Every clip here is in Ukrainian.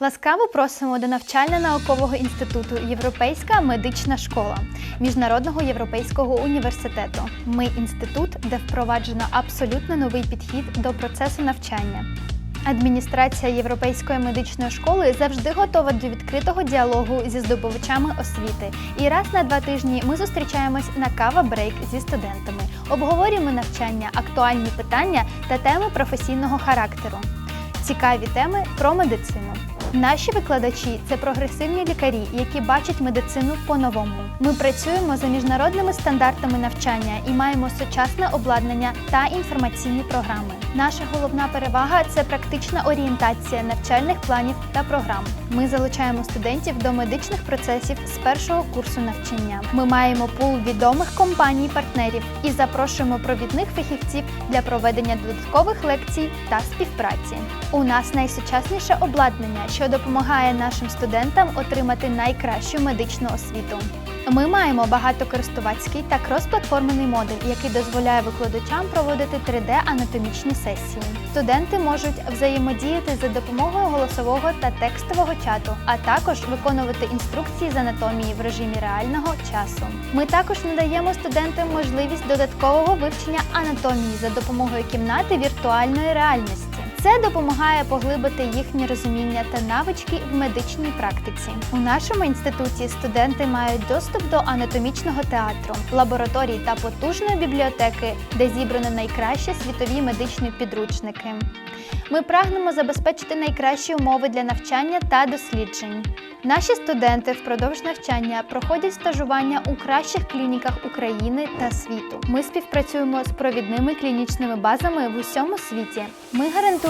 Ласкаво просимо до навчально-наукового інституту Європейська медична школа Міжнародного європейського університету. Ми інститут, де впроваджено абсолютно новий підхід до процесу навчання. Адміністрація Європейської медичної школи завжди готова до відкритого діалогу зі здобувачами освіти. І раз на два тижні ми зустрічаємось на кава-брейк зі студентами, обговорюємо навчання, актуальні питання та теми професійного характеру. Цікаві теми про медицину. Наші викладачі це прогресивні лікарі, які бачать медицину по-новому. Ми працюємо за міжнародними стандартами навчання і маємо сучасне обладнання та інформаційні програми. Наша головна перевага це практична орієнтація навчальних планів та програм. Ми залучаємо студентів до медичних процесів з першого курсу навчання. Ми маємо пул відомих компаній-партнерів і запрошуємо провідних фахівців для проведення додаткових лекцій та співпраці. У нас найсучасніше обладнання, що допомагає нашим студентам отримати найкращу медичну освіту. Ми маємо багатокористувацький та кросплатформений модуль, який дозволяє викладачам проводити 3D-анатомічні сесії. Студенти можуть взаємодіяти за допомогою голосового та текстового чату, а також виконувати інструкції з анатомії в режимі реального часу. Ми також надаємо студентам можливість додаткового вивчення анатомії за допомогою кімнати віртуальної реальності. Це допомагає поглибити їхнє розуміння та навички в медичній практиці. У нашому інституті студенти мають доступ до анатомічного театру, лабораторій та потужної бібліотеки, де зібрано найкращі світові медичні підручники. Ми прагнемо забезпечити найкращі умови для навчання та досліджень. Наші студенти впродовж навчання проходять стажування у кращих клініках України та світу. Ми співпрацюємо з провідними клінічними базами в усьому світі. Ми гарантуємо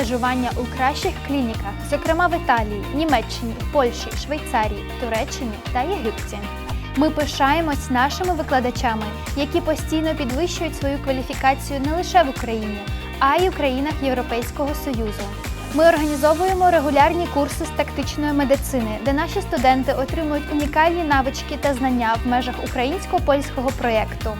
стажування у кращих клініках, зокрема в Італії, Німеччині, Польщі, Швейцарії, Туреччині та Єгипті. Ми пишаємось нашими викладачами, які постійно підвищують свою кваліфікацію не лише в Україні, а й у країнах Європейського Союзу. Ми організовуємо регулярні курси з тактичної медицини, де наші студенти отримують унікальні навички та знання в межах українсько-польського проєкту.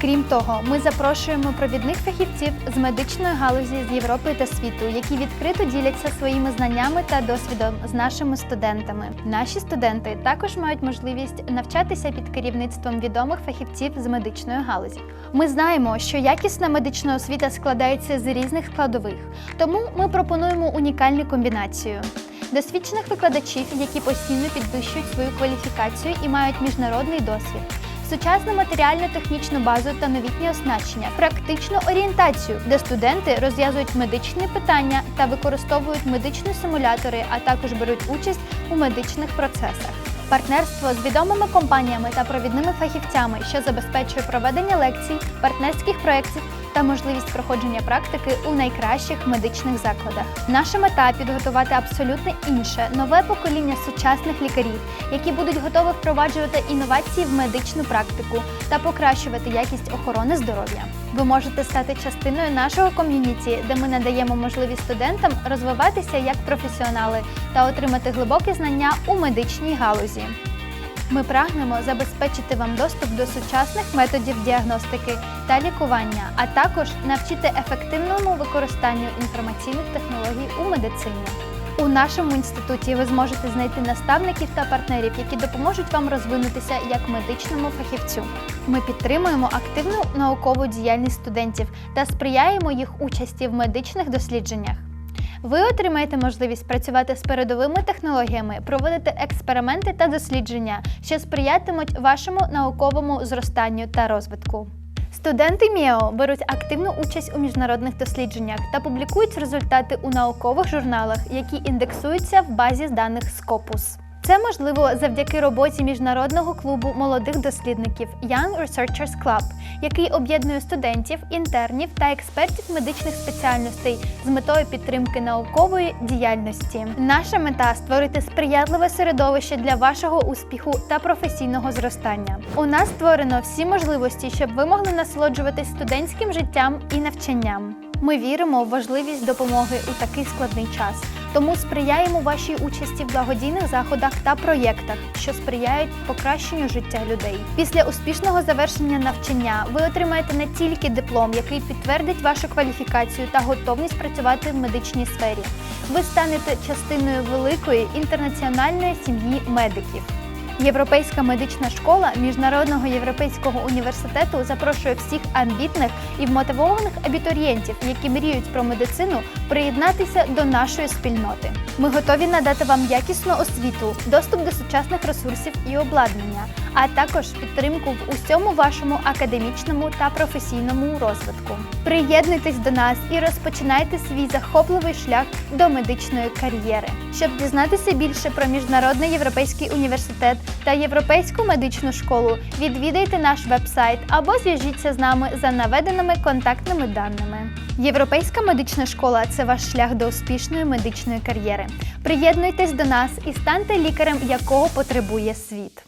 Крім того, ми запрошуємо провідних фахівців з медичної галузі з Європи та світу, які відкрито діляться своїми знаннями та досвідом з нашими студентами. Наші студенти також мають можливість навчатися під керівництвом відомих фахівців з медичної галузі. Ми знаємо, що якісна медична освіта складається з різних складових, тому ми пропонуємо унікальну комбінацію. Досвідчених викладачів, які постійно підвищують свою кваліфікацію і мають міжнародний досвід, сучасну матеріально-технічну базу та новітнє оснащення, практичну орієнтацію, де студенти розв'язують медичні питання та використовують медичні симулятори, а також беруть участь у медичних процесах. Партнерство з відомими компаніями та провідними фахівцями, що забезпечує проведення лекцій, партнерських проєктів та можливість проходження практики у найкращих медичних закладах. Наша мета підготувати абсолютно інше нове покоління сучасних лікарів, які будуть готові впроваджувати інновації в медичну практику та покращувати якість охорони здоров'я. Ви можете стати частиною нашого ком'юніті, де ми надаємо можливість студентам розвиватися як професіонали та отримати глибокі знання у медичній галузі. Ми прагнемо забезпечити вам доступ до сучасних методів діагностики та лікування, а також навчити ефективному використанню інформаційних технологій у медицині. У нашому інституті ви зможете знайти наставників та партнерів, які допоможуть вам розвинутися як медичному фахівцю. Ми підтримуємо активну наукову діяльність студентів та сприяємо їх участі в медичних дослідженнях. Ви отримаєте можливість працювати з передовими технологіями, проводити експерименти та дослідження, що сприятимуть вашому науковому зростанню та розвитку. Студенти МІО беруть активну участь у міжнародних дослідженнях та публікують результати у наукових журналах, які індексуються в базі даних Scopus. Це можливо завдяки роботі міжнародного клубу молодих дослідників Young Researchers Club, який об'єднує студентів, інтернів та експертів медичних спеціальностей з метою підтримки наукової діяльності. Наша мета створити сприятливе середовище для вашого успіху та професійного зростання. У нас створено всі можливості, щоб ви могли насолоджуватись студентським життям і навчанням. Ми віримо в важливість допомоги у такий складний час. Тому сприяємо вашій участі в благодійних заходах та проєктах, що сприяють покращенню життя людей. Після успішного завершення навчання ви отримаєте не тільки диплом, який підтвердить вашу кваліфікацію та готовність працювати в медичній сфері. Ви станете частиною великої інтернаціональної сім'ї медиків. Європейська медична школа Міжнародного європейського університету запрошує всіх амбітних і вмотивованих абітурієнтів, які мріють про медицину, приєднатися до нашої спільноти. Ми готові надати вам якісну освіту, доступ до сучасних ресурсів і обладнання, а також підтримку в усьому вашому академічному та професійному розвитку. Приєднуйтесь до нас і розпочинайте свій захопливий шлях до медичної кар'єри. Щоб дізнатися більше про міжнародний європейський університет та європейську медичну школу, відвідайте наш вебсайт або зв'яжіться з нами за наведеними контактними даними. Європейська медична школа це ваш шлях до успішної медичної кар'єри. Приєднуйтесь до нас і станьте лікарем, якого потребує світ.